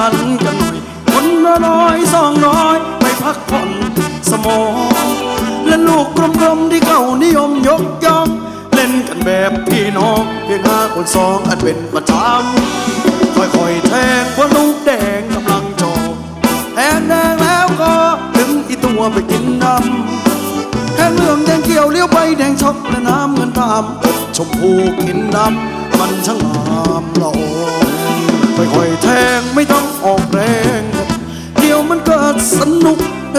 สังสรรค์กันหน่อยคนละน้อยสองน้อยไปพักผ่อนสมอง และลูกกลมๆที่เขานิยมยกย่อง เล่นกันแบบพี่น้องเพียงห้าคนสองอันเป็นประจำค่อยๆแทงว่าลูกแดงกำลังจอแทงแดงแล้วก็ถึงอีตัวไปกินน้ำแทงเหลืองแดงเขียวเลี้ยวไปแดงช็อกและน้ำเงินตามชมพูกินน้ำมันช่างงามละโอค่อยๆแทง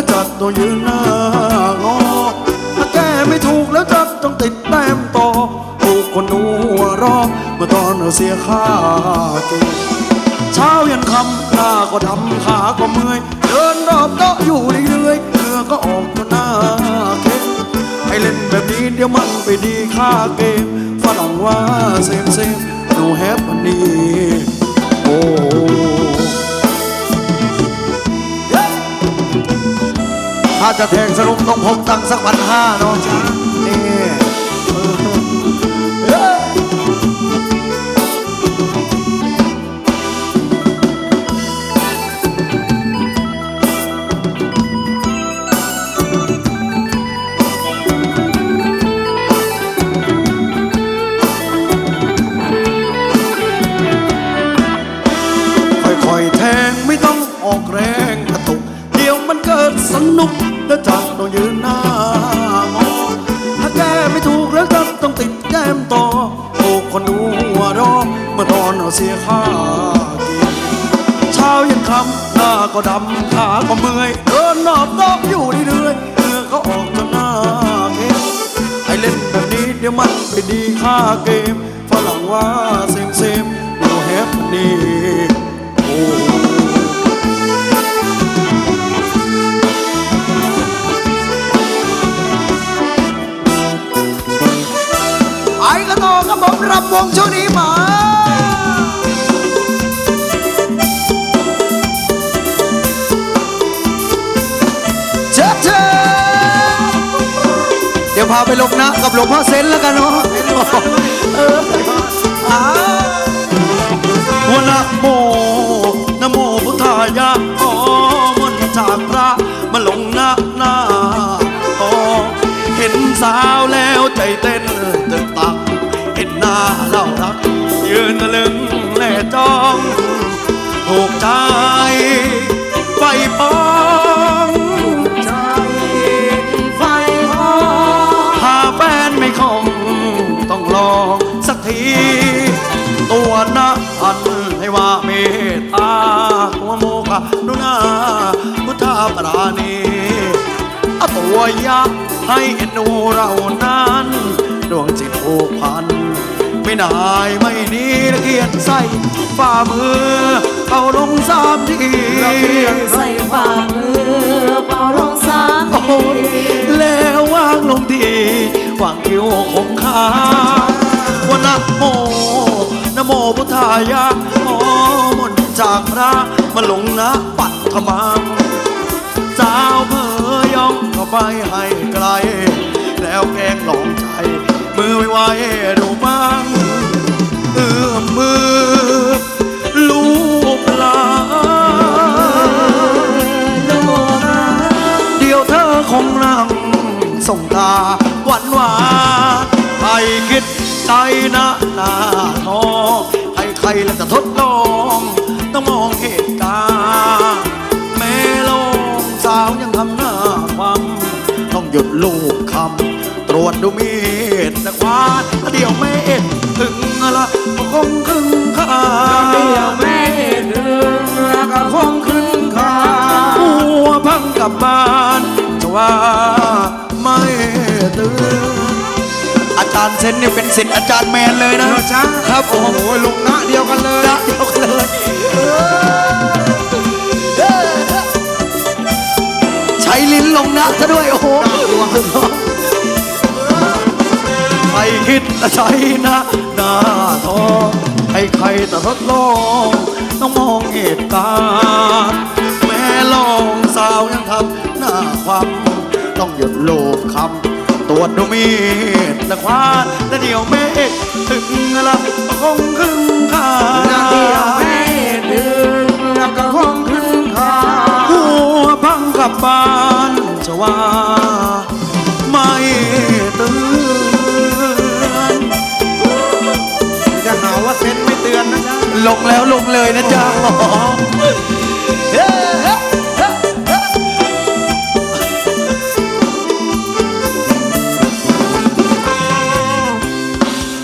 และจัดตัวยืนหน้างอถ้าแก้ไม่ถูกแล้วจะต้องติดแต้มต่อถูกคนดูหัวรอเมื่อตอนเสียค่าเกมเช้ายันคำหน้าก็ดำขาก็เมื่อย เดินรอบโต๊ะอยู่เรื่อยๆเหงื่อก็ออกจนหน้าเค็มให้เล่นแบบนี้เดี๋ยวมันไปดีค่าเกมฝรั่งว่าเซมเซมโนแฮ ถ้าจะแทงสรุปต้องพกตังสักพันห้าเนาะ ค่าเกมฝรั่งว่าเซมเซมโนแฮปนี่โอ้ไอ้กระโตกระผมรำวงช่วงนี้มา พาไปลงนะกับหลวงพ่อเซนแล้วกันเนาะว่านะโมนะโมพุทธายะขอมนจากพระมาลงหน้าหน้าอ๋อเห็นสาวแล้วใจเต้นตึกตัก เห็นหน้าเล่ารัก ยืนตะลึงแลจ้องถูกใจ เรานั้นดวงจิตผูกพัน ไม่นายไม่นีละเกียดใส่ฝ่ามือเอาลงสามทีละเกียดใส่ฝ่ามือเป่าลงสามโอ้แล้ววางลงทีวางคิ้วคงคาวันนะโมนะโมพุทธายะขอมนต์จากพระมาลงนะปัตถมังสาวเพอยองเข้าไปให้ แล้วแกล้งลองใจ มือไว้ไว้ดูบ้างเอื้อมมือลูบหลาเดี๋ยวเธอคงนั่งส่งตาหวานหวานใครคิดใจนะหน้าทอใครใครแล้วจะทดลองต้อง ตรวจดูมีดนะควานเดี๋ยวแม่เอ็ดถึงละก็คงขึ้นข้าเดี๋ยวแม่ดึงก็คงขึ้นคาหัวพังกลับบ้านจะว่าไม่ตื่นอาจารย์เซนนี่เป็นศิษย์อาจารย์แมนเลยนะเนาะจ้าครับผโอ้มโหลงนะเดียวกันเลยนะเดียวกันเลยเออใช้ลิ้นลงนะซะด้วยโอ้โหใครคิดจะใช้นะหน้าทองให้ใครแต่ทดลองต้องมองเหตุการณ์แม่ลองสาวยังทำหน้าความต้องหยุดวดดูมีดตะควานแต่เดียวเมฆถึงละคงครึ่งข้าเดียวไม่ดึงแล้วก็คงครึ่งขาหัวพังกลับบ้านจะว่า ลงแล้วลงเลยนะจ๊ะ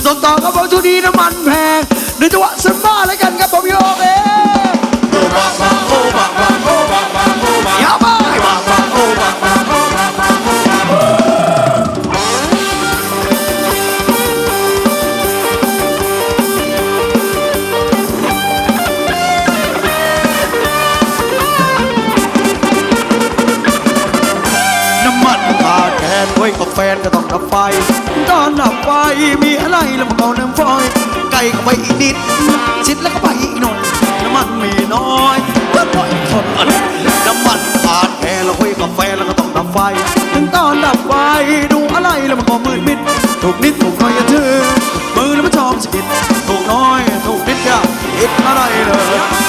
ส่งต่อครับผมทุนีน้ำมันแพงในจังหวะซัมบ้าแล้วกันครับผมโยกเอง แฟนก็ต้องดับไฟตอนดับไฟมีอะไรล้วมันเอาน้ำฟอย ไก่ก็ไปอีกนิด ชิดแล้วก็ไปอีกหน่อยน้ำมันมีน้อยก็ปล่อยทนกันน้ำมันขาดแคลนแล้วไว้กับแฟนแล้วก็ต้องดับไฟ ถึงตอนดับไฟดูอะไรแล้วมันก็มืดมิด ถูกนิดถูกหน่อยอย่าถือมือแล้วมันชอบสกิดถูกน้อยถูกนิดอย่าคิดอะไรเลย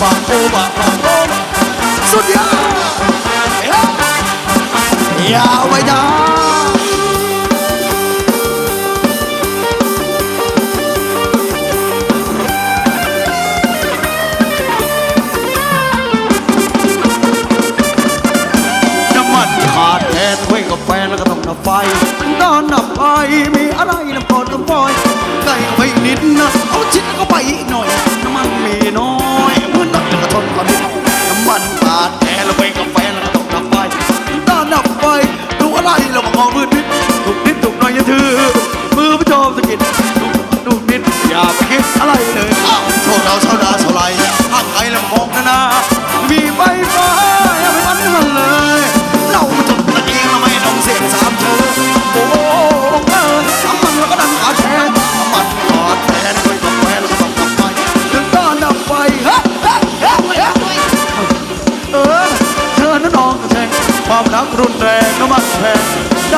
โอ้บากบากโอ้บากบากโอ้สุดยอดเฮ้ยยาวไปจ้าน้ำมันขาดแทนไว้กับแฟนแล้วก็ต้องดับไฟตอนดับไฟมีอะไรน้ำกรดน้ำฟอยใกล้เข้าไปอีกนิดนะเอาชิดแล้วก็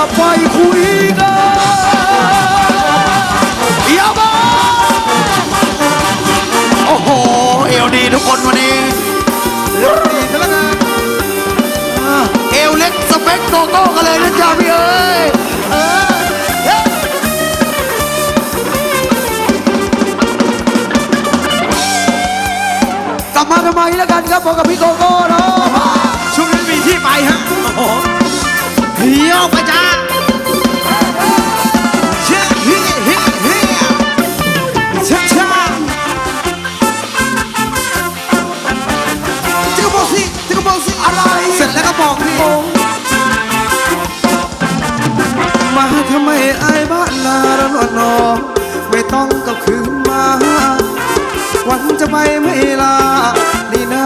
งดับไฟคุยกันเดี๋ยวมาโอ้โห เอวดีทุกคนวันนี้ดีซะแล้วนะเอวเล็กสเปคโตโต้กันเลยนะจ๊ะพี่เอ้ยเออเฮ้ยกลับมาทำไมแล้วกันครับผมกับพี่โกโก้เนาะช่วงนั้นมีที่ไปฮะโอ้โหเฮียวไปจ้าเบอกพี่มาทำไมไอ้บ้านนาระนวลนอไม่ต้องกลับคืนมา วันจะไปไม่ลานี่นา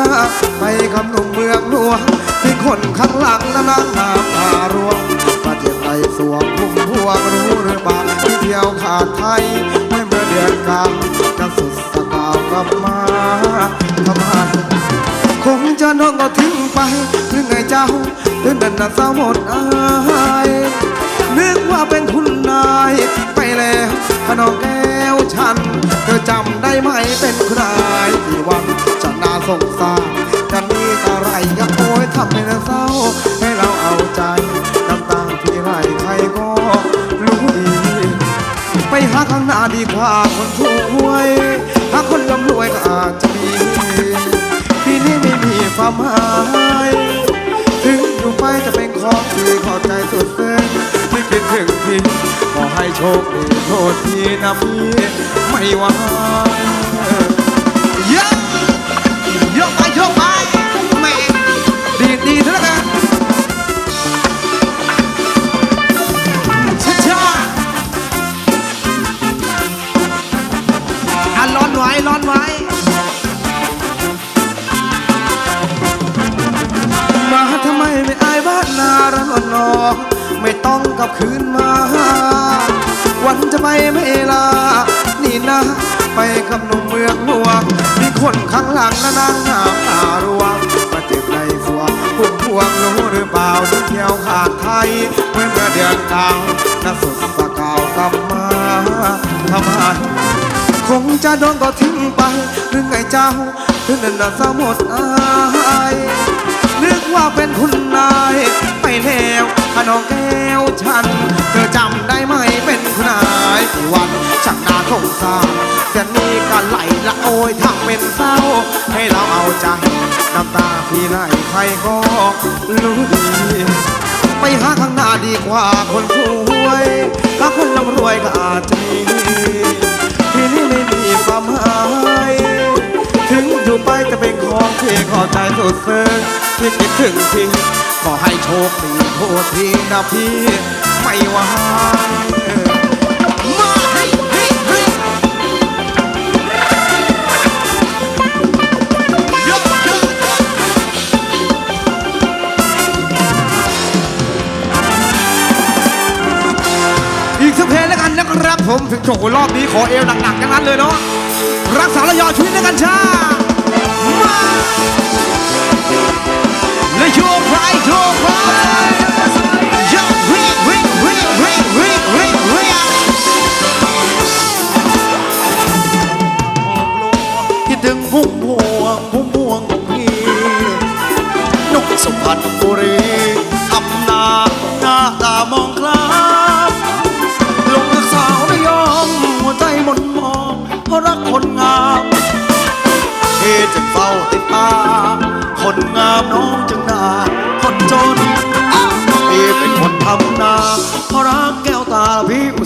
ไปกับหนุ่มเมืองหลวงที่คนข้างหลังนั้นน้ำตารวงมาเจ็บไรสวงพุ่มพวงรู้หรือเปล่าที่เที่ยวขาดไทย คงจะน้องก็ทิ้งไปหรือไงเจ้าถึงดันน่ะเศร้าหมดอายนึกว่าเป็นคุณนายไปแล้วพน้องแก้วฉัน เธอจำได้ไหมเป็นใครกี่วันจะน่าสงสารจะมีอะไรก็โอยทำให้เราเศร้า ให้เราเอาใจน้ำตาที่ไรใครก็รู้ดี ไปหาข้างหน้าดีกว่าคนถูกหวยถ้าคนร่ำรวยก็อาจจะมีปีนี้ไม่มี ความหมาย ถึงอยู่ไปจะเป็นของที่ขอใจสุดซึ้งที่คิดถึงพี่ขอให้โชคดีโทษทีนะพี่ไม่หว่าเยอะยกไปยกไปแม่ดีดีเท่านั้น คืนมา วันจะไปไม่ลา นี่นะ ไปกับหนุ่มเมืองหลวง มีคนข้างหลังนะนางหามตารวงมาเจ็บในฝัวพุ่มพวงรู้หรือเปล่าที่เที่ยวขาดไทยเมื่อเมื่อเดือนกลางน่าสุดสกาวกลับมาทำไมคงจะโดนก็ทิ้งไปหรือไงเจ้าถึงนั้นน่ะสมุดอายนึกว่าเป็นคุณนายไปแล้วขนองแก้ว ฉัน เธอจำได้ไหมเป็นคุณนายที่วันช่างนาสงสารแต่นี่ก็ไหลละโอยทำเป็นเศร้า ให้เราเอาใจน้ำตาพี่ไหลใครก็รู้ดี ไปหาข้างหน้าดีกว่าคนรวยถ้าคนร่ำรวยก็อาจจะมีที่นี่ไม่มีความหมายถึงอยู่ไปจะเป็นของที่ขอใจสุดซึ้งที่คิดถึงพี่ อให้โชคดีโทษทีนะพี่ ไม่หวามาให้ให้ให้ยกยกอีกสักเพลงแล้วกันนะครับผมถึงโชว์รอบนี้ขอเอวหนักๆกันนั้นเลยเนาะรักษาระยอชีวิตในกันชามา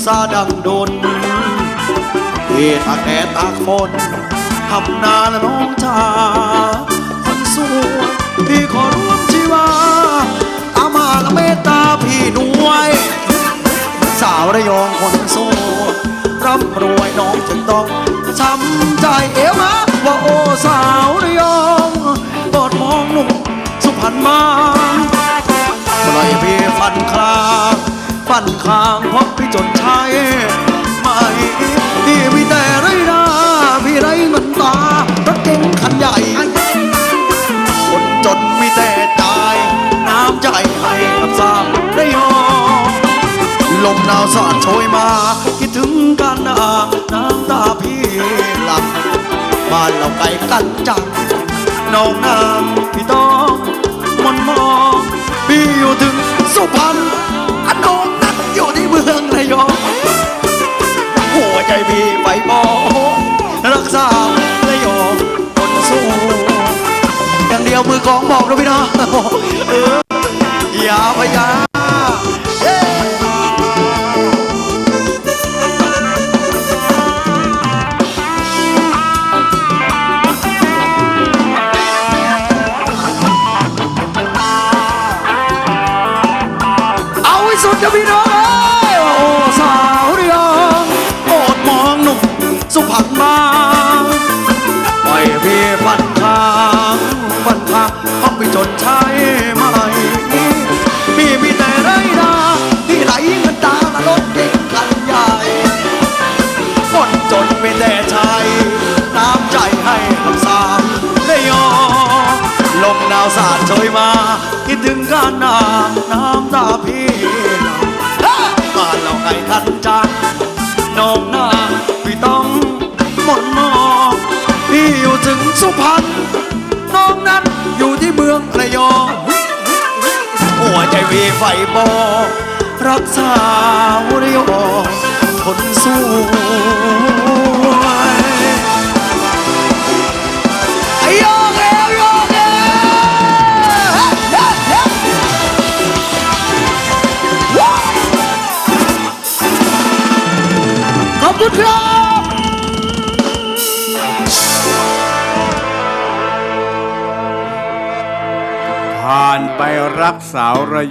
พี่อุตสาดังโดนพี่ตากแดดตากฝนทำนาและน้องชาคนสวยพี่ขอร่วมชีวาอามาละเมตตาพี่ด้วยสาวระยองคนสวยร่ำรวยน้องจึงต้องช้ำใจเอวมาว่าโอสาวระยองกอดมองหนุ่มสุพรรณมาปล่อยพี่ฟันคลา งฟันคลางพราะพี่จนใช้ไม่ที่มีแต่ไรนาพี่ไรเงินตารถเก๋งคันใหญ่ คนจนมีแต่ใจาย น้ำใจให้กับสาวระยอลมหนาวสาดโชยมา คิดถึงกันนาน้ำตาพี่หลับบ้านเราไกลกันจังน้องนา สุพรรณน้องนั้นอยู่ที่เมืองระยองหัวใจวีไฟบอรักษาวริโอคนสู้ รักสาวระ